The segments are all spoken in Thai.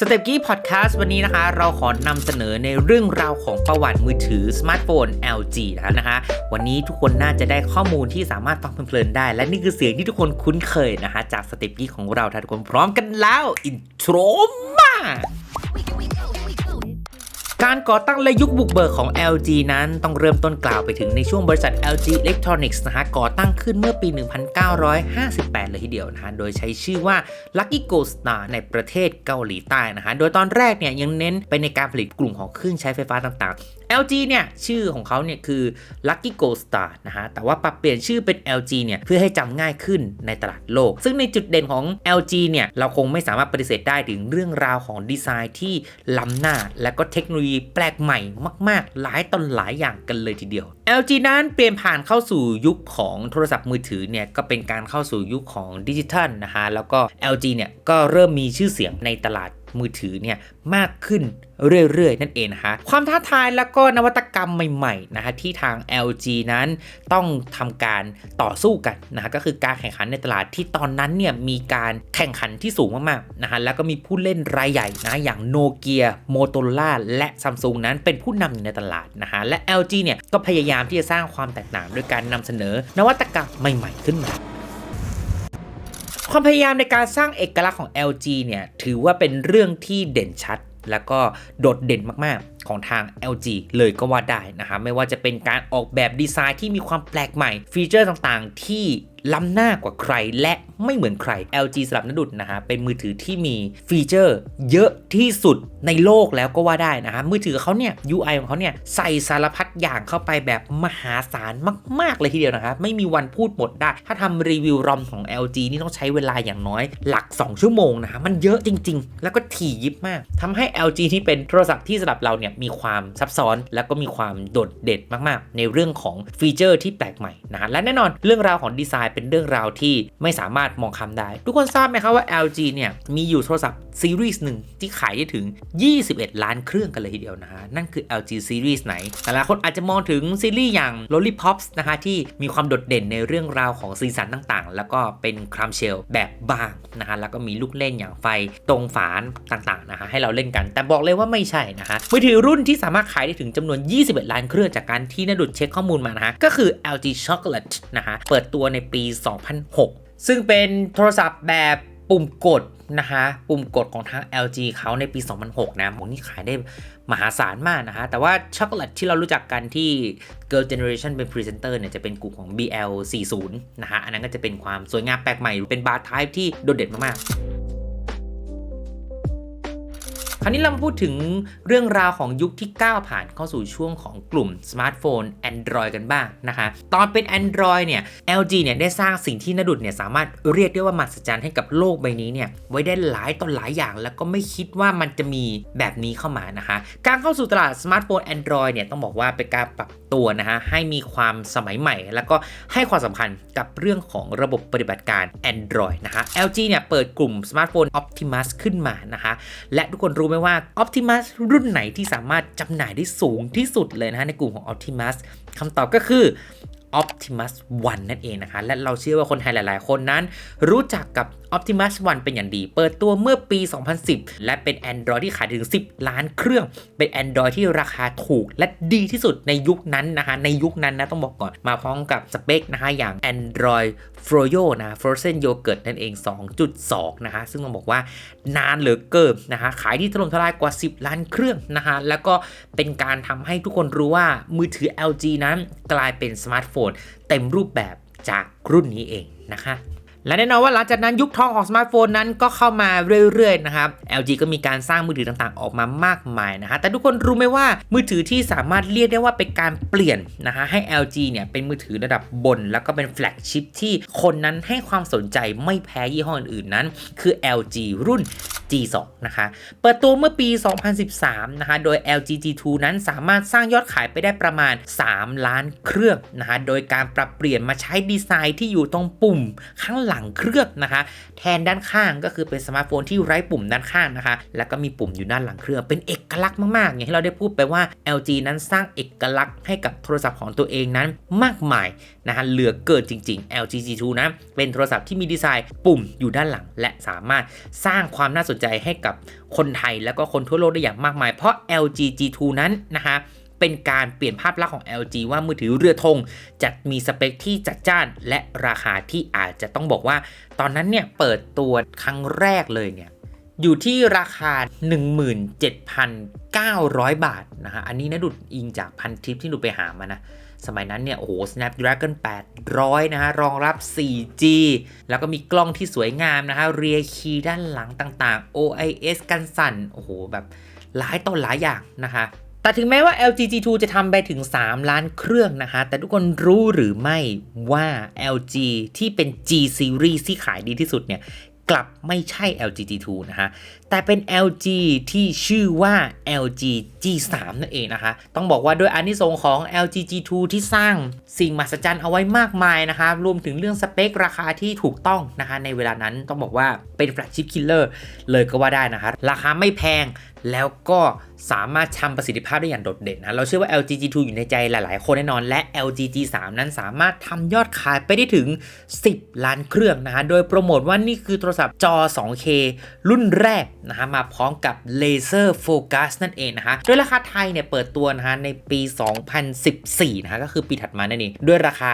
สเต็ปกี้พอดแคสต์วันนี้นะคะ เราขอนำเสนอในเรื่องราวของประวัติมือถือสมาร์ทโฟน LG นะคะ วันนี้ทุกคนน่าจะได้ข้อมูลที่สามารถฟังเพลินๆได้ และนี่คือเสียงที่ทุกคนคุ้นเคยนะคะ จากสเต็ปกี้ของเราถ้าทุกคนพร้อมกันแล้ว อินโทรมา การก่อตั้งและยุคบุกเบิกของ LG นั้นต้องเริ่มต้นกล่าวไปถึงในช่วงบริษัท LG Electronics นะฮะก่อตั้งขึ้นเมื่อปี 1958 เลยทีเดียวนะฮะโดยใช้ชื่อว่า Lucky Gold Star ในประเทศเกาหลีใต้นะฮะโดยตอนแรกเนี่ยยังเน้นไปในการผลิตกลุ่มของเครื่องใช้ไฟฟ้าต่างๆ LG เนี่ยชื่อของเขาเนี่ยคือ Lucky Gold Star นะฮะ แต่ว่าปรับเปลี่ยนชื่อเป็น LG เนี่ยเพื่อให้จำง่ายขึ้นในตลาดโลก ซึ่งในจุดเด่นของ LG เนี่ยเราคงไม่สามารถปฏิเสธได้ถึงเรื่องราวของดีไซน์ที่ล้ำหน้า และก็เทคโนโลยีแปลกใหม่มาก ๆ หลายตอนหลายอย่างกันเลยทีเดียว LG นั้นเปลี่ยนผ่านเข้าสู่ยุคของโทรศัพท์มือถือเนี่ยก็เป็นการเข้าสู่ยุคของดิจิทัลนะฮะแล้วก็ LG เนี่ยก็เริ่มมีชื่อเสียงในตลาด มือถือเนี่ยมากขึ้นเรื่อยๆ นั่นเองนะคะความท้าทายแล้วก็นวัตกรรมใหม่ๆนะฮะที่ทาง LG นั้นต้องทำการต่อสู้กันนะฮะก็คือการแข่งขันในตลาดที่ตอนนั้นเนี่ยมีการแข่งขันที่สูงมากๆนะฮะแล้วก็มีผู้เล่นรายใหญ่นะอย่างโนเกียโมโตโรล่าและซัมซุงนั้นเป็นผู้นำอยู่ในตลาดนะฮะและ LG เนี่ยก็พยายามที่จะสร้างความแตกต่าง ด้วยการนำเสนอนวัตกรรมใหม่ ๆ ขึ้นมา ความพยายามในการสร้างเอกลักษณ์ของ LG เนี่ยถือว่าเป็นเรื่องที่เด่นชัด แล้วก็โดดเด่นมากๆของทาง LG เลยก็ว่าได้นะครับไม่ว่าจะเป็นการออกแบบดีไซน์ที่มีความแปลกใหม่ฟีเจอร์ต่างๆ ที่ล้ำหน้ากว่าใครและไม่เหมือนใคร LG สำหรับนดุดนะฮะ เป็นมือถือที่มีฟีเจอร์เยอะที่สุดในโลกแล้วก็ว่าได้นะฮะ มือถือเขาเนี่ย UI ของเขาเนี่ย ใส่สารพัดอย่างเข้าไปแบบมหาศาลมาก ๆ เลยทีเดียวนะครับ ไม่มีวันพูดหมดได้ ถ้าทำรีวิวรอมของ LG นี่ต้องใช้เวลาอย่างน้อยหลัก 2 ชั่วโมงนะฮะ มันเยอะจริง ๆ แล้วก็ถี่ยิบมากทำให้ LG ที่เป็นโทรศัพท์ที่สำหรับเราเนี่ยมีความซับซ้อนแล้วก็มีความโดดเด่นมาก ๆ ในเรื่องของฟีเจอร์ที่แปลกใหม่นะฮะและแน่นอนเรื่องราวของดีไซน์เป็นเรื่องราวที่ไม่สามารถมองคำได้ ทุกคนทราบไหมครับว่า LG เนี่ยมีอยู่โทรศัพท์ซีรีส์หนึ่งที่ขายได้ถึง 21 ล้านเครื่องกันเลยทีเดียวนะฮะ นั่นคือ LG Series ไหนแต่ละคนอาจจะมองถึงซีรีส์อย่าง Lollipops นะคะที่มีความโดดเด่นในเรื่องราวของสีสันต่างๆ แล้วก็เป็นครัมเชลแบบบางนะฮะแล้วก็มีลูกเล่นอย่างไฟตรงฝานต่างๆนะฮะให้เราเล่นกัน แต่บอกเลยว่าไม่ใช่นะฮะมือถือรุ่นที่สามารถขายได้ถึงจำนวน 21 ล้านเครื่องจากการที่นดุดเช็คข้อมูลมานะฮะก็คือ LG Chocolate นะฮะเปิดตัวในปีี 2006 ซึ่งเป็นโทรศัพท์แบบปุ่มกดนะคะปุ่มกดของทาง LG เขาในปี 2006 นะผมนี่ขายได้มหาศาลมากนะฮะแต่ว่าช็อกโกแลตที่เรารู้จักกันที่ Girl Generation เป็นพรีเซนเตอร์เนี่ยจะเป็นกลุ่มของ BL40 นะฮะอันนั้นก็จะเป็นความสวยงามแปลกใหม่ เป็นบาร์ไทป์ที่โดดเด่นมากๆ คราวนี้เรามาพูดถึงเรื่องราวของยุคที่ก้าวผ่านเข้าสู่ช่วงของกลุ่มสมาร์ทโฟน Android กันบ้างนะคะ ตอนเป็น Android เนี่ย LG เนี่ยได้สร้างสิ่งที่นดุดเนี่ยสามารถเรียกได้ว่ามหัศจรรย์ให้กับโลกใบนี้เนี่ยไว้ได้หลายต่อหลายอย่าง แล้วก็ไม่คิดว่ามันจะมีแบบนี้เข้ามานะคะ การเข้าสู่ตลาดสมาร์ทโฟน Android เนี่ยต้องบอกว่าเป็นการปรับตัวนะฮะให้มีความสมัยใหม่ แล้วก็ให้ความสำคัญกับเรื่องของระบบปฏิบัติการ Android นะคะ LG เนี่ยเปิดกลุ่มสมาร์ทโฟน Optimus ขึ้นมานะคะและทุกคนรู้ไหมว่า Optimus รุ่นไหนที่สามารถจำหน่ายได้สูงที่สุดเลยนะฮะในกลุ่มของ Optimus คำตอบก็คือ Optimus One นั่นเองนะคะ และเราเชื่อว่าคนไทยหลาย ๆ คนนั้น รู้จักกับ Optimus One เป็นอย่างดี เปิดตัวเมื่อปี 2010 และเป็น Android ที่ขายถึง 10 ล้านเครื่อง เป็น Android ที่ราคาถูกและดีที่สุดในยุคนั้นนะคะ ในยุคนั้นนะต้องบอกก่อน มาพร้อมกับสเปคนะคะอย่าง Android Froyo นะ Frozen Yogurt นั่นเอง 2.2 นะคะ ซึ่งต้องบอกว่านานเหลือเกินนะคะ ขายที่ถล่มทลายกว่า 10 ล้านเครื่องนะคะ แล้วก็เป็นการทำให้ทุกคนรู้ว่ามือถือ LG นั้นกลายเป็นสมาร์ทโฟนเต็มรูปแบบจากรุ่นนี้เองนะคะ และแน่นอนว่าหลังจากนั้นยุคทองของสมาร์ทโฟนนั้นก็เข้ามาเรื่อยๆนะครับ LG ก็มีการสร้างมือถือต่างๆ ออกมามากมายนะฮะแต่ทุกคนรู้ไหมว่ามือถือที่สามารถเรียกได้ว่าเป็นการเปลี่ยนนะฮะให้ LG เนี่ยเป็นมือถือระดับบน แล้วก็เป็นแฟลกชิพที่คนนั้นให้ความสนใจไม่แพ้ยี่ห้ออื่นๆนั้น คือ LG รุ่น G2 นะคะ เปิดตัวเมื่อปี 2013 นะคะ โดย LG G2 นั้นสามารถสร้างยอดขายไปได้ประมาณ 3 ล้านเครื่องนะคะ โดยการปรับเปลี่ยนมาใช้ดีไซน์ที่อยู่ตรงปุ่มข้างหลังเครื่องนะคะ แทนด้านข้างก็คือเป็นสมาร์ทโฟนที่ไร้ปุ่มด้านข้างนะคะ แล้วก็มีปุ่มอยู่ด้านหลังเครื่องเป็นเอกลักษณ์มากๆอย่างที่เราได้พูดไปว่า LG นั้นสร้างเอกลักษณ์ให้กับโทรศัพท์ของตัวเองนั้นมากมายนะฮะเหลือเกินจริง ๆ LG G2 นะเป็นโทรศัพท์ที่มีดีไซน์ปุ่มอยู่ด้านหลัง และสามารถสร้างความน่าสนใจให้กับคนไทยแล้วก็คนทั่วโลกได้อย่างมากมาย เพราะ LG G2 นั้นนะคะ เป็นการเปลี่ยนภาพลักษณ์ของ LG ว่ามือถือเรือธงจะมีสเปคที่จัดจ้าน และราคาที่อาจจะต้องบอกว่า ตอนนั้นเนี่ยเปิดตัวครั้งแรกเลยเนี่ยอยู่ที่ราคา 17,900 บาทนะฮะ อันนี้นะดุดอิงจากพันทิปที่ดุไปหามานะ สมัยนั้นเนี่ย โอ้โห Snapdragon 800 นะฮะ รองรับ 4G แล้วก็มีกล้องที่สวยงามนะฮะ เรียคีด้านหลังต่างๆ OIS กันสั่น โอ้โห แบบหลายต่อหลายอย่างนะคะ แต่ถึงแม้ว่า LG G2 จะทำไปถึง 3 ล้านเครื่องนะคะ แต่ทุกคนรู้หรือไม่ว่า LG ที่เป็น G Series ที่ขายดีที่สุดเนี่ย กลับไม่ใช่ LG G2 นะฮะแต่เป็น LG ที่ชื่อว่า LG G3 นั่นเองนะคะ ต้องบอกว่าด้วยอานิสงส์ของ LG G2 ที่สร้างสิ่งมหัศจรรย์เอาไว้มากมายนะคะ รวมถึงเรื่องสเปคราคาที่ถูกต้องนะคะ ในเวลานั้นต้องบอกว่าเป็นแฟลกชิพคิลเลอร์เลยก็ว่าได้นะคะ ราคาไม่แพงแล้วก็ สามารถทำประสิทธิภาพได้อย่างโดดเด่นนะ เราเชื่อว่า LG G2 อยู่ในใจหลาย ๆ คนแน่นอน และ LG G3 นั้นสามารถทำยอดขายไปได้ถึง 10 ล้านเครื่องนะฮะ โดยโปรโมทว่านี่คือโทรศัพท์จอ 2K รุ่นแรกนะฮะ มาพร้อมกับเลเซอร์โฟกัสนั่นเองนะคะโดยราคาไทยเนี่ยเปิดตัวนะฮะในปี 2014 นะฮะ ก็คือปีถัดมานั่นเองด้วยราคา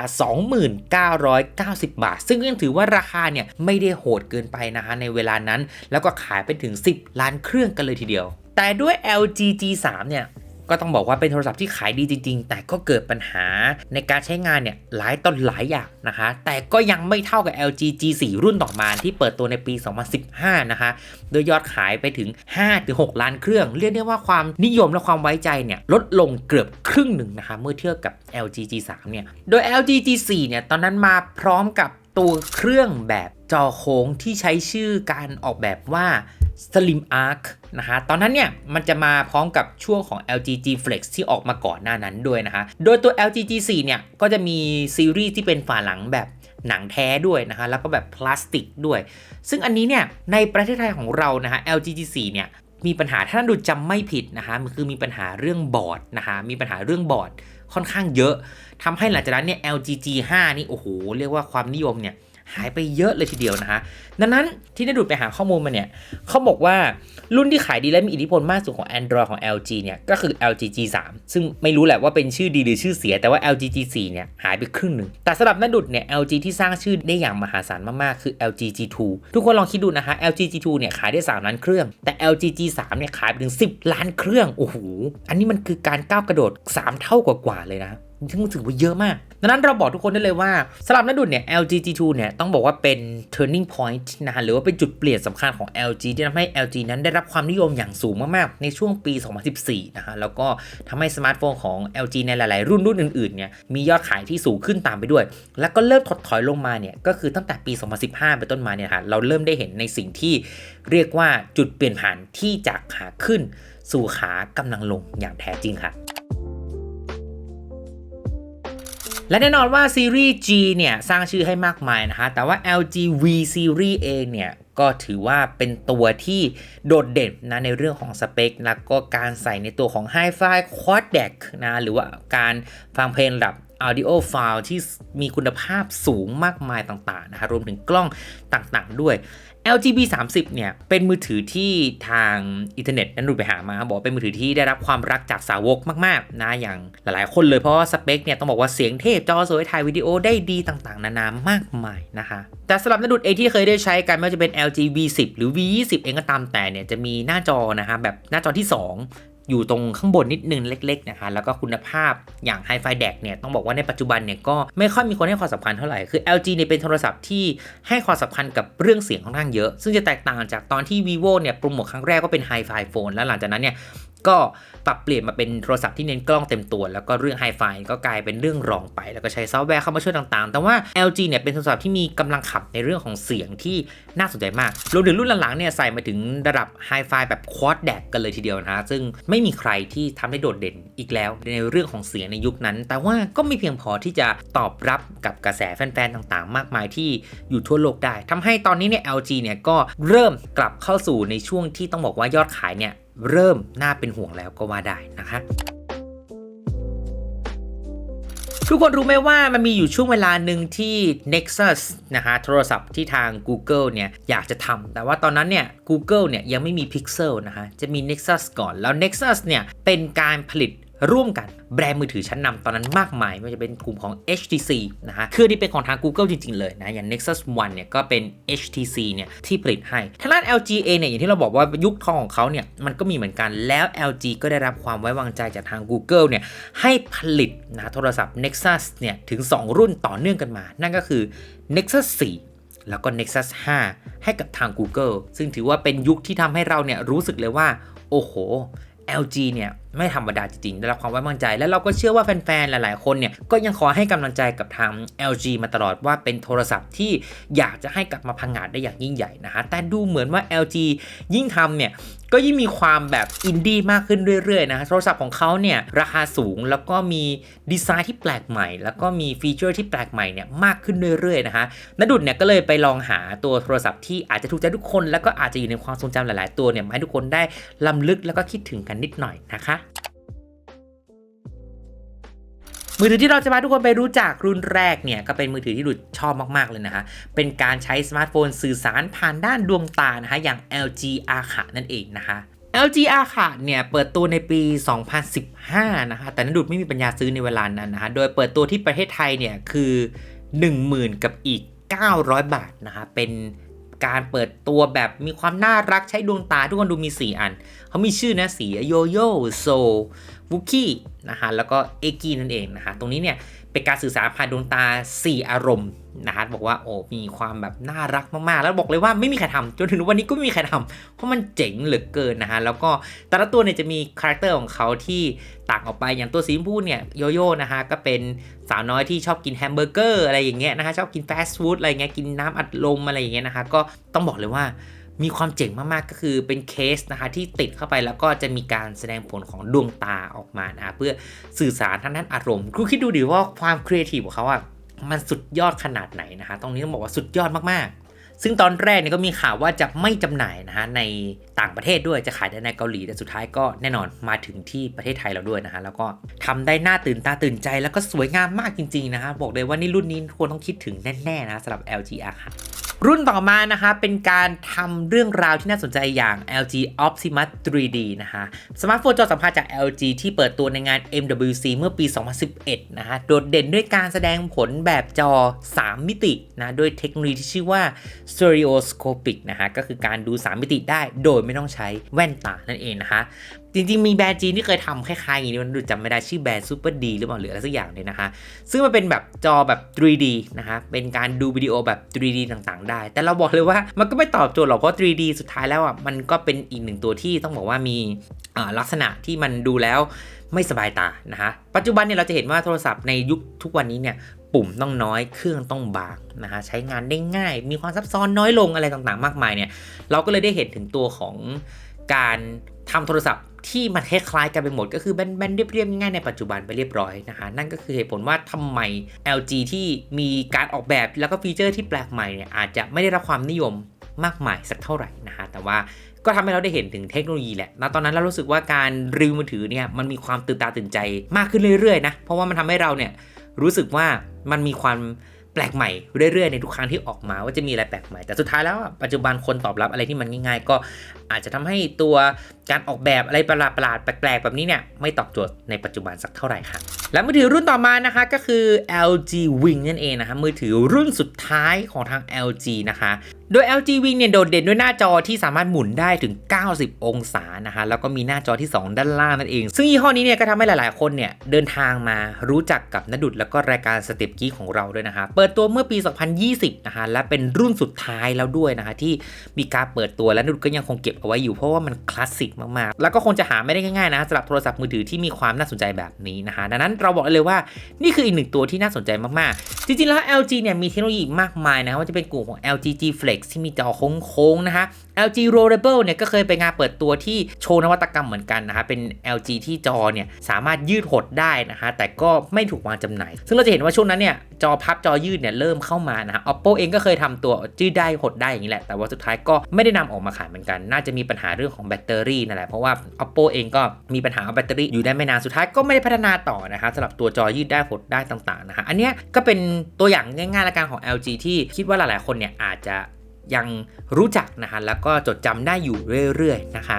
2990 บาท ซึ่งยังถือว่าราคาเนี่ยไม่ได้โหดเกินไปนะฮะในเวลานั้น แล้วก็ขายไปถึง 10 ล้านเครื่องกันเลยทีเดียว แต่ด้วย LG G3 เนี่ยก็ต้องบอกว่าเป็นโทรศัพท์ที่ขายดีจริง ๆ แต่ก็เกิดปัญหาในการใช้งานเนี่ยหลายต่อหลายอย่างนะคะ แต่ก็ยังไม่เท่ากับ LG G4 รุ่นต่อมาที่เปิดตัวในปี 2015 นะคะ โดยยอดขายไปถึง 5-6 ล้านเครื่อง เรียกได้ว่าความนิยมและความไว้ใจเนี่ยลดลงเกือบครึ่งหนึ่งนะคะ เมื่อเทียบกับ LG G3 เนี่ย โดย LG G4 เนี่ยตอนนั้นมาพร้อมกับตัวเครื่องแบบจอโค้งที่ใช้ชื่อการออกแบบว่า Slim Arc นะฮะ ตอนนั้นเนี่ยมันจะมาพร้อมกับช่วงของ LG G Flex ที่ออกมาก่อนหน้านั้นด้วยนะคะโดยตัว LG G4 เนี่ยก็จะมีซีรีส์ที่เป็นฝาหลังแบบหนังแท้ด้วยนะคะแล้วก็แบบพลาสติกด้วย ซึ่งอันนี้เนี่ยในประเทศไทยของเรานะฮะ LG G4 เนี่ยมีปัญหาถ้าท่านดูจำไม่ผิดนะคะมันคือมีปัญหาเรื่องบอร์ดนะคะมีปัญหาเรื่องบอร์ดค่อนข้างเยอะทำให้หลังจากนั้นเนี่ย LG G5 นี่โอ้โหเรียกว่าความนิยมเนี่ย หายไปเยอะเลยทีเดียวนะคะดังนั้นที่ได้ดูดไปหาข้อมูลมาเนี่ยเขาบอกว่ารุ่นที่ขายดีและมีอิทธิพลมากสุดของ Android ของ LG เนี่ยก็คือ LG G3 ซึ่งไม่รู้แหละว่าเป็นชื่อดีหรือชื่อเสียแต่ว่า LG G4 เนี่ยหายไปครึ่งหนึ่งแต่สำหรับนัดดุดเนี่ย LG ที่สร้างชื่อได้อย่างมหาศาลมากๆคือ LG G2 ทุกคนลองคิดดูนะคะ LG G2 เนี่ยขายได้ 3 ล้านเครื่อง แต่ LG G3 เนี่ยขายไปถึง 10 ล้านเครื่องโอ้โหอันนี้มันคือการก้าวกระโดด 3 เท่ากว่าๆเลยนะ ซึ่งถือว่าเยอะมาก ดังนั้นเราบอกทุกคนได้เลยว่าสำหรับนัดดุดเนี่ย LG G2 เนี่ยต้องบอกว่าเป็น turning point นะฮะหรือว่าเป็นจุดเปลี่ยนสำคัญของ LG ที่ทำให้ LG นั้นได้รับความนิยมอย่างสูงมาก ๆ ในช่วงปี 2014 นะฮะแล้วก็ทำให้สมาร์ทโฟนของ LG ในหลาย ๆ รุ่นรุ่นอื่น ๆ เนี่ยมียอดขายที่สูงขึ้นตามไปด้วย แล้วก็เริ่มถดถอยลงมาเนี่ยก็คือตั้งแต่ปี 2015 เป็นต้นมาเนี่ยฮะเราเริ่มได้เห็นในสิ่งที่เรียกว่าจุดเปลี่ยนผ่านที่จากขาขึ้น สู่ขากำลังลงอย่างแท้จริงค่ะ และแน่นอนว่าซีรีส์ G เนี่ยสร้างชื่อให้มากมายนะฮะ แต่ว่า LG V Series เองเนี่ยก็ถือว่าเป็นตัวที่โดดเด่นนะในเรื่องของสเปค แล้วก็การใส่ในตัวของ Hi-Fi Quad DAC นะ หรือว่าการฟังเพลงระดับ Audio File ที่มีคุณภาพสูงมากมายต่างๆนะฮะรวมถึงกล้องต่างๆด้วย LG B30 เนี่ยเป็นมือถือที่ทางอินเทอร์เน็ตนั้นดูไปหามาบอกเป็นมือถือที่ได้รับความรักจากสาวกมากๆนะอย่างหลายๆคนเลยเพราะว่าสเปคเนี่ยต้องบอกว่าเสียงเทพจอสวยถ่ายวิดีโอได้ดีต่างๆ นานามากมายนะคะแต่สำหรับนักดุดเองที่เคยได้ใช้กันไม่ว่าจะเป็น LG V10 หรือ V20 เองก็ตามแต่เนี่ยจะมีหน้าจอนะคะแบบหน้าจอที่ 2 อยู่ตรงข้างบนนิดนึงเล็กๆนะคะแล้วก็คุณภาพอย่าง Hi-Fi DAC เนี่ยต้องบอกว่าในปัจจุบันเนี่ยก็ไม่ค่อยมีคนให้ความสำคัญเท่าไหร่ คือ LG เนี่ยเป็นโทรศัพท์ที่ให้ความสำคัญกับเรื่องเสียงค่อนข้างเยอะ ซึ่งจะแตกต่างจากตอนที่ vivo เนี่ยโปรโมทครั้งแรกก็เป็น Hi-Fi Phone แล้วหลังจากนั้นเนี่ย ก็ปรับเปลี่ยนมาเป็นโทรศัพท์ที่เน้นกล้องเต็มตัว แล้วก็เรื่องไฮไฟก็กลายเป็นเรื่องรองไป แล้วก็ใช้ซอฟต์แวร์เข้ามาช่วยต่างๆ แต่ว่า LG เนี่ยเป็นโทรศัพท์ที่มีกำลังขับในเรื่องของเสียงที่น่าสนใจมากรวมถึงรุ่นหลังๆเนี่ยใส่มาถึงระดับไฮไฟแบบควอดแดกกันเลยทีเดียวนะซึ่งไม่มีใครที่ทำได้โดดเด่นอีกแล้วในเรื่องของเสียงในยุคนั้น แต่ว่าก็ไม่เพียงพอที่จะตอบรับกับกระแสแฟนๆต่างๆ มากมายที่อยู่ทั่วโลกได้ทำให้ตอนนี้เนี่ย LG เนี่ยก็เริ่มกลับเข้าสู่ในช่วงที่ต้องบอกว่ายอดขายเนี่ย เริ่มน่าเป็นห่วงแล้วก็ว่าได้นะคะทุกคนรู้ไหมว่ามันมีอยู่ช่วงเวลาหนึ่งที่ Nexus นะฮะโทรศัพท์ที่ทาง Google เนี่ยอยากจะทำแต่ว่าตอนนั้นเนี่ย Google เนี่ยยังไม่มี Pixel นะฮะจะมี Nexus ก่อนแล้ว Nexus เนี่ยเป็นการผลิต ร่วมกันแบรนด์มือถือชั้นนำตอนนั้นมากมายไม่ว่าจะเป็นกลุ่มของ HTC นะฮะคือที่เป็นของทาง Google จริง ๆ เลยนะ อย่าง Nexus One เนี่ยก็เป็น HTC เนี่ยที่ผลิตให้ทางด้าน LG เองเนี่ยอย่างที่เราบอกว่ายุคทองของเขาเนี่ยมันก็มีเหมือนกันแล้ว LG ก็ได้รับความไว้วางใจจากทาง Google เนี่ยให้ผลิตนะโทรศัพท์ Nexus เนี่ยถึง 2 รุ่นต่อเนื่องกันมา นั่นก็คือ Nexus 4แล้วก็ Nexus 5 ให้กับทาง Google ซึ่งถือว่าเป็นยุคที่ทำให้เราเนี่ยรู้สึกเลยว่า โอ้โห LG เนี่ย ไม่ธรรมดาจริงๆได้รับความไว้วางใจ และเราก็เชื่อว่าแฟนๆ หลายๆ คนเนี่ยก็ยังขอให้กำลังใจกับทาง LG มาตลอดว่าเป็นโทรศัพท์ที่อยากจะให้กลับมาพังงาดได้อย่างยิ่งใหญ่นะฮะแต่ดูเหมือนว่า LG ยิ่งทำเนี่ยก็ยิ่งมีความแบบอินดี้มากขึ้นเรื่อยๆนะฮะโทรศัพท์ของเขาเนี่ยราคาสูงแล้วก็มีดีไซน์ที่แปลกใหม่ แล้วก็มีฟีเจอร์ที่แปลกใหม่เนี่ยมากขึ้นเรื่อยๆนะฮะนดุดเนี่ยก็เลยไปลองหาตัวโทรศัพท์ที่อาจจะถูกใจทุกคน แล้วก็อาจจะอยู่ในความทรงจำหลาย ๆ ตัวเนี่ยให้ทุกคนได้ล้ำลึกแล้วก็คิดถึงกันนิดหน่อยนะคะ มือถือที่เราจะพาทุกคนไปรู้จักรุ่นแรกเนี่ยก็เป็นมือถือที่ดุดชอบมากๆเลยนะฮะ เป็นการใช้สมาร์ทโฟนสื่อสารผ่านด้านดวงตานะฮะอย่าง LG Arca นั่นเองนะคะ LG Arca เนี่ยเปิดตัวในปี 2015 นะคะแต่นันดุดไม่มีปัญญาซื้อในเวลานั้นนะฮะโดยเปิดตัวที่ประเทศไทยเนี่ยคือ 10,000 กับอีก 900 บาทนะคะเป็นการเปิดตัวแบบมีความน่ารักใช้ดวงตาทุกคนดูมี 4 อัน เขามีชื่อนะสีโยโย่โซ วุกี้นะฮะแล้วก็เอกีนั่นเองนะคะตรงนี้เนี่ยเป็นการสื่อสารผ่านดวงตา 4 อารมณ์นะฮะบอกว่าโอ้มีความแบบน่ารักมากๆ แล้วบอกเลยว่าไม่มีใครทำจนถึงวันนี้ก็ไม่มีใครทำเพราะมันเจ๋งเหลือเกินนะฮะแล้วก็แต่ละตัวเนี่ยจะมีคาแรคเตอร์ของเขาที่ต่างออกไปอย่างตัวสีชมพูเนี่ยโยโย่นะฮะก็เป็นสาวน้อยที่ชอบกินแฮมเบอร์เกอร์อะไรอย่างเงี้ยนะฮะชอบกินฟาสต์ฟู้ดอะไรเงี้ยกินน้ำอัดลมอะไรอย่างเงี้ยนะคะก็ต้องบอกเลยว่า มีความเจ๋งมากๆก็คือเป็นเคสนะคะที่ติดเข้าไปแล้วก็จะมีการแสดงผลของดวงตาออกมานะเพื่อสื่อสารทางด้านอารมณ์คุณคิดดูดิว่าความครีเอทีฟของเขาอะมันสุดยอดขนาดไหนนะคะตรงนี้ต้องบอกว่าสุดยอดมากๆ ซึ่งตอนแรกเนี่ยก็มีข่าวว่าจะไม่จำหน่ายนะฮะในต่างประเทศด้วยจะขายได้ในเกาหลีแต่สุดท้ายก็แน่นอนมาถึงที่ประเทศไทยเราด้วยนะฮะแล้วก็ทำได้น่าตื่นตาตื่นใจแล้วก็สวยงามมากจริงๆนะฮะบอกเลยว่านี่รุ่นนี้ควรต้องคิดถึงแน่ๆนะสำหรับ LG R ค่ะรุ่ รุ่นต่อมานะคะเป็นการทำเรื่องราวที่น่าสนใจอย่าง LG Optimus 3D นะคะสมาร์ทโฟนจอสัมผัสจาก LG ที่เปิดตัวในงาน MWC เมื่อปี 2011 นะคะโดดเด่นด้วยการแสดงผลแบบจอ 3 มิตินะด้วยเทคโนโลยีที่ชื่อว่า Stereoscopic นะคะก็คือการดู 3 มิติได้โดยไม่ต้องใช้แว่นตานั่นเองนะคะ จริงๆ มีแบรนด์จีนที่เคยทำคล้ายๆอย่างนี้มันดูจำไม่ได้ชื่อแบรนด์ Super D หรือเปล่าหรืออะไรสักอย่างเลยนะคะซึ่งมันเป็นแบบจอแบบ 3D นะคะเป็นการดูวิดีโอแบบ 3D ต่างๆ ได้ แต่เราบอกเลยว่ามันก็ไม่ตอบโจทย์หรอกเพราะ 3D สุดท้ายแล้วอะมันก็เป็นอีกหนึ่งตัวที่ต้องบอกว่ามีลักษณะที่มันดูแล้วไม่สบายตานะคะปัจจุบันเนี่ยเราจะเห็นว่าโทรศัพท์ในยุคทุกวันนี้เนี่ยปุ่มต้องน้อย เครื่องต้องบางนะคะใช้งานได้ง่าย มีความซับซ้อนน้อยลงอะไรต่างๆ มากมายเนี่ย เราก็เลยได้เห็นถึงตัวของการทำโทรศัพท์ ที่มันคล้ายๆกันไปหมดก็คือแบนๆเรียบๆง่ายในปัจจุบันไปเรียบร้อยนะคะนั่นก็คือเหตุผลว่าทำไม LG ที่มีการออกแบบแล้วก็ฟีเจอร์ที่แปลกใหม่เนี่ยอาจจะไม่ได้รับความนิยมมากมายสักเท่าไหร่นะคะแต่ว่าก็ทำให้เราได้เห็นถึงเทคโนโลยีแหละณตอนนั้นเรารู้สึกว่าการรีวิวมือถือเนี่ยมันมีความตื่นตาตื่นใจมากขึ้นเรื่อยๆนะเพราะว่ามันทำให้เราเนี่ยรู้สึกว่ามันมีความ แปลกใหม่เรื่อยๆในทุกครั้งที่ออกมาว่าจะมีอะไรแปลกใหม่ แต่สุดท้ายแล้วปัจจุบันคนตอบรับอะไรที่มันง่าย ๆ ก็อาจจะทำให้ตัวการออกแบบอะไรประหลาดๆแปลกๆ แบบนี้เนี่ยไม่ตอบโจทย์ในปัจจุบันสักเท่าไหร่ค่ะและมือถือรุ่นต่อมานะคะก็คือ LG Wing นั่นเองนะคะมือถือรุ่นสุดท้ายของทาง LG นะคะ โดย LG Wing เนี่ยโดดเด่นด้วยหน้าจอที่สามารถหมุนได้ถึง 90 องศานะฮะแล้วก็มีหน้าจอที่ 2 ด้านล่างนั่นเอง ซึ่งยี่ห้อนี้เนี่ยก็ทำให้หลายๆ คนเนี่ยเดินทางมารู้จักกับนดุดแล้วก็รายการสเต็ปกี้ของเราด้วยนะฮะเปิดตัวเมื่อปี 2020นะฮะและเป็นรุ่นสุดท้ายแล้วด้วยนะฮะที่มีการเปิดตัวและนดุดก็ยังคงเก็บเอาไว้อยู่เพราะว่ามันคลาสสิกมากๆ แล้วก็คงจะหาไม่ได้ง่ายๆนะสำหรับโทรศัพท์มือถือที่มีความน่าสนใจแบบนี้นะฮะดังนั้นเราบอกเลยว่านี่คืออีกหนึ่งตัวที่น่าสนใจมากๆ จริงๆแล้ว LG เนี่ยมีเทคโนโลยีมากมายนะว่าจะเป็นกลุ่มของ LG G Flex ที่มีจอโค้งๆนะฮะ LG Rollable เนี่ยก็เคยไปงานเปิดตัวที่โชว์นวัตกรรมเหมือนกันนะฮะ เป็น LG ที่จอเนี่ยสามารถยืดหดได้นะฮะ แต่ก็ไม่ถูกวางจำหน่าย ซึ่งเราจะเห็นว่าช่วงนั้นเนี่ยจอพับจอยืดเนี่ยเริ่มเข้ามานะฮะ Oppo เองก็เคยทำตัวยืดได้หดได้อย่างนี้แหละ แต่ว่าสุดท้ายก็ไม่ได้นำออกมาขายเหมือนกัน น่าจะมีปัญหาเรื่องของแบตเตอรี่นั่นแหละ เพราะว่า Oppo เองก็มีปัญหาแบตเตอรี่อยู่ได้ไม่นาน สุดท้ายก็ไม่ได้พัฒนาต่อนะฮะสำหรับตัวจอยืดได้หดได้ต่างๆนะฮะ อันเนี้ยก็เป็นตัวอย่างง่ายๆละกันของ LG ที่คิดว่าหลายๆคนเนี่ยอาจจะ ยังรู้จักนะฮะแล้วก็จดจำได้อยู่เรื่อยๆนะคะ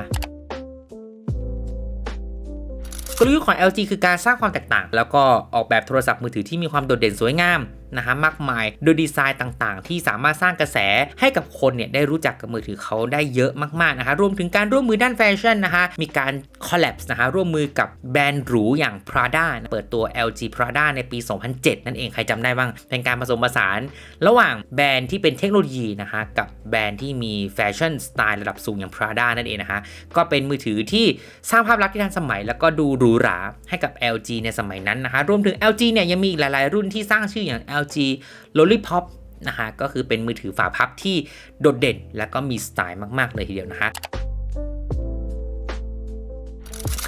กลยุทธ์ของ LG คือการสร้างความแตกต่าง แล้วก็ออกแบบโทรศัพท์มือถือที่มีความโดดเด่นสวยงาม นะฮะมากมาย โดยดีไซน์ต่างๆ ที่สามารถสร้างกระแสให้กับคนเนี่ยได้รู้จักกับมือถือเขาได้เยอะมากๆนะคะรวมถึงการร่วมมือด้านแฟชั่นนะคะมีการคอลแลบนะคะร่วมมือกับแบรนด์หรูอย่าง Prada นเปิดตัว LG Prada ในปี 2007 นั่นเองใครจำได้บ้าง เป็นการผสมผสาน ระหว่างแบรนด์ที่เป็นเทคโนโลยีนะคะกับแบรนด์ที่มีแฟชั่นสไตล์ระดับสูงอย่าง Prada นั่นเองนะคะก็เป็นมือถือที่สร้างภาพลักษณ์ที่ทันสมัย แล้วก็ดูหรูหราให้กับ LG ในสมัยนั้นนะคะรวมถึง LG เนี่ยยังมีอีกหลายๆรุ่นที่สร้างชื่ออย่าง LG Lollipop นะฮะก็คือเป็นมือถือฝาพับที่โดดเด่น และก็มีสไตล์มาก ๆ เลยทีเดียวนะฮะ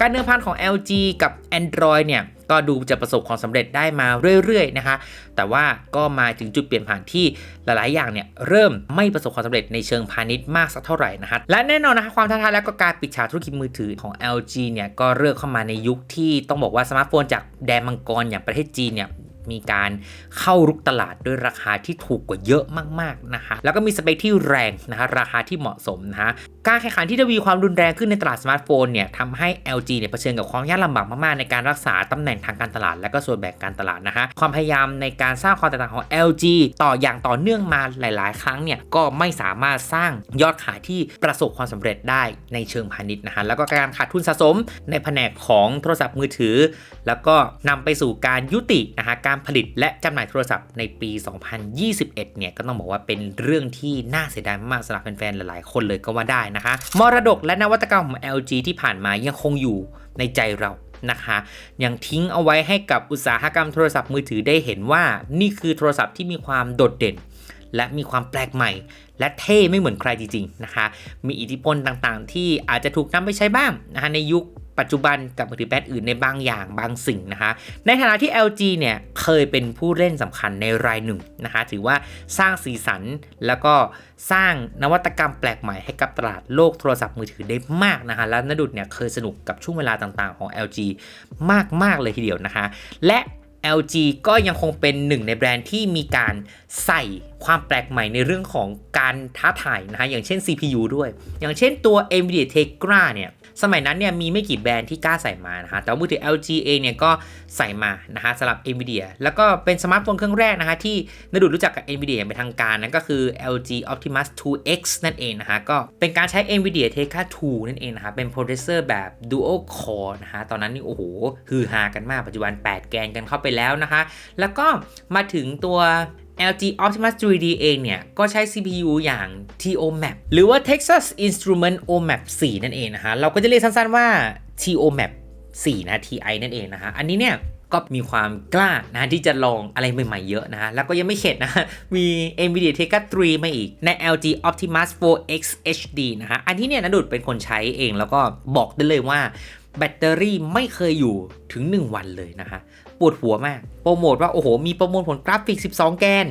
การเดิมพันของ LG กับ Android เนี่ยก็ดูจะประสบความสำเร็จได้มาเรื่อย ๆ นะคะ แต่ว่าก็มาถึงจุดเปลี่ยนผ่านที่หลาย ๆ อย่างเนี่ยเริ่มไม่ประสบความสำเร็จในเชิงพาณิชย์มากสักเท่าไหร่นะคะและแน่นอนนะคะความท้าทายและก็การปิดฉากธุรกิจมือถือของ LG เนี่ยก็เริ่มเข้ามาในยุคที่ต้องบอกว่าสมาร์ทโฟนจากแดนมังกรอย่างประเทศจีนเนี่ย มีการเข้ารุกตลาดด้วยราคาที่ถูกกว่าเยอะมากๆนะคะแล้วก็มีสเปคที่แรงนะคะราคาที่เหมาะสมนะคะการแข่งขันที่ทวีความรุนแรงขึ้นในตลาดสมาร์ทโฟนเนี่ยทำให้ LG เนี่ยเผชิญกับความยากลำบากมากๆ ในการรักษาตำแหน่งทางการตลาด และก็ส่วนแบ่งการตลาดนะคะความพยายามในการสร้างความแตกต่างของ LG ต่ออย่างต่อเนื่องมาหลาย ๆ ครั้งเนี่ยก็ไม่สามารถสร้างยอดขายที่ประสบความสำเร็จได้ในเชิงพาณิชย์นะคะแล้วก็การขาดทุนสะสมในแผนกของโทรศัพท์มือถือ แล้วก็นำไปสู่การยุตินะคะการผลิตและจำหน่ายโทรศัพท์ในปี 2021 เนี่ยก็ต้องบอกว่าเป็นเรื่องที่น่าเสียดายมากสำหรับแฟนๆ หลายๆ คนเลยก็ว่าได้นะคะ มรดกและนวัตกรรมของ LG ที่ผ่านมายังคงอยู่ในใจเรานะคะยังทิ้งเอาไว้ให้กับอุตสาหกรรมโทรศัพท์มือถือได้เห็นว่า นี่คือโทรศัพท์ที่มีความโดดเด่น และมีความแปลกใหม่ และเท่ไม่เหมือนใครจริงๆนะคะ มีอิทธิพลต่างๆ ที่อาจจะถูกนำไปใช้บ้างนะคะในยุค ปัจจุบันกับมือถือแบรนด์อื่นในบางอย่างบางสิ่งนะคะในฐานะที่ LG เนี่ยเคยเป็นผู้เล่นสำคัญในรายหนึ่งนะคะถือว่าสร้างสีสันแล้วก็สร้างนวัตกรรมแปลกใหม่ให้กับตลาดโลกโทรศัพท์มือถือได้มากนะคะและนดุดเนี่ยเคยสนุกกับช่วงเวลาต่างๆของ LG มากๆเลยทีเดียวนะคะ และ LG ก็ยังคงเป็นหนึ่งในแบรนด์ที่มีการใส่ความแปลกใหม่ในเรื่องของการท้าทายนะคะอย่างเช่น CPU ด้วย อย่างเช่นตัว NVIDIA Tegra เนี่ย สมัยนั้นเนี่ยมีไม่กี่แบรนด์ที่กล้าใส่มานะฮะแต่ว่ามือถือ LG เองเนี่ยก็ใส่มานะฮะสำหรับ NVIDIA แล้วก็เป็นสมาร์ทโฟนเครื่องแรกนะคะที่นดุดรู้จักกับ NVIDIA อย่างเป็นทางการนั่นก็คือ LG Optimus 2X นั่นเองนะฮะก็เป็นการใช้ NVIDIA Tegra 2นั่นเองนะฮะเป็นโปรเซสเซอร์แบบ Dual Core นะฮะตอนนั้นนี่โอ้โหฮือฮากันมากปัจจุบัน 8 แกนกันเข้าไปแล้วนะคะแล้วก็มาถึงตัว LG Optimus 3D เองเนี่ย ก็ใช้ CPU อย่าง TO Map หรือว่า Texas Instrument OMAP 4 นั่นเองนะฮะ เราก็จะเรียกสั้นๆว่า TO Map 4นะ TI นั่นเองนะฮะ อันนี้เนี่ย ก็มีความกล้านะที่จะลองอะไรใหม่ๆเยอะนะแล้วก็ยังไม่เข็ดนะมี NVIDIA Tegra 3 มาอีก ใน LG Optimus 4X HD นะฮะอันที่เนี่ยนะดุดเป็นคนใช้เองแล้วก็บอกได้เลยว่าแบตเตอรี่ไม่เคยอยู่ถึง 1 วันเลยนะฮะปวดหัวมาก โปรโมทว่าโอ้โห มีประมวลผลกราฟิก 12 แกน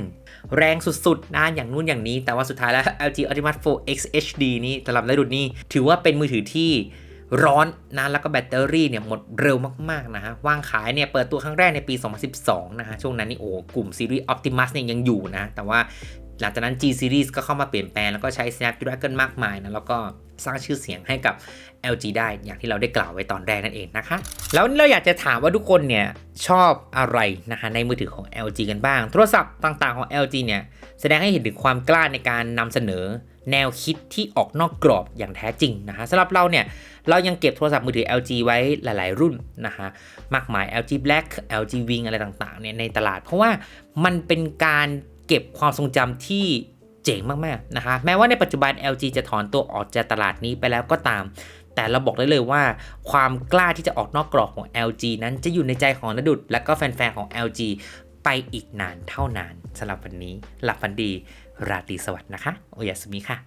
แรงสุดๆนะอย่างนู้นอย่างนี้ แต่ว่าสุดท้ายแล้ว LG Optimus 4X HD นี่สำหรับระดุดนี่ถือว่าเป็นมือถือที่ ร้อนนะแล้วก็แบตเตอรี่เนี่ยหมดเร็วมากๆนะฮะวางขายเนี่ยเปิดตัวครั้งแรกในปี 2012 นะฮะช่วงนั้นนี่โอ้กลุ่มซีรีส์ Optimus เนี่ยยังอยู่นะ แต่ว่าหลังจากนั้น G series ก็เข้ามาเปลี่ยนแปลง แล้วก็ใช้ Snapdragon มากมายนะ แล้วก็สร้างชื่อเสียงให้กับ LG ได้อย่างที่เราได้กล่าวไว้ตอนแรกนั่นเองนะคะ แล้วเราอยากจะถามว่าทุกคนเนี่ย ชอบอะไรนะคะในมือถือของ LG กันบ้าง โทรศัพท์ต่างๆของ LG เนี่ย แสดงให้เห็นถึงความกล้าในการนำเสนอ แนวคิดที่ออกนอกกรอบอย่างแท้จริงนะคะสำหรับเราเนี่ย เรายังเก็บโทรศัพท์มือถือ LG ไว้หลาย ๆ รุ่นนะคะมากมาย LG Black LG Wing อะไรต่าง ๆ เนี่ยในตลาด เพราะว่ามันเป็นการเก็บความทรงจำที่เจ๋งมาก ๆ นะคะ แม้ว่าในปัจจุบัน LG จะถอนตัวออกจากตลาดนี้ไปแล้วก็ตาม แต่เราบอกได้เลยว่า ความกล้าที่จะออกนอกกรอบของ LG นั้นจะอยู่ในใจของนดุดและก็แฟน ๆ ของ LG ไปอีกนานเท่านานสำหรับวันนี้หลับฝันดี ราตรีสวัสดิ์นะคะ โอยาสมิค่ะ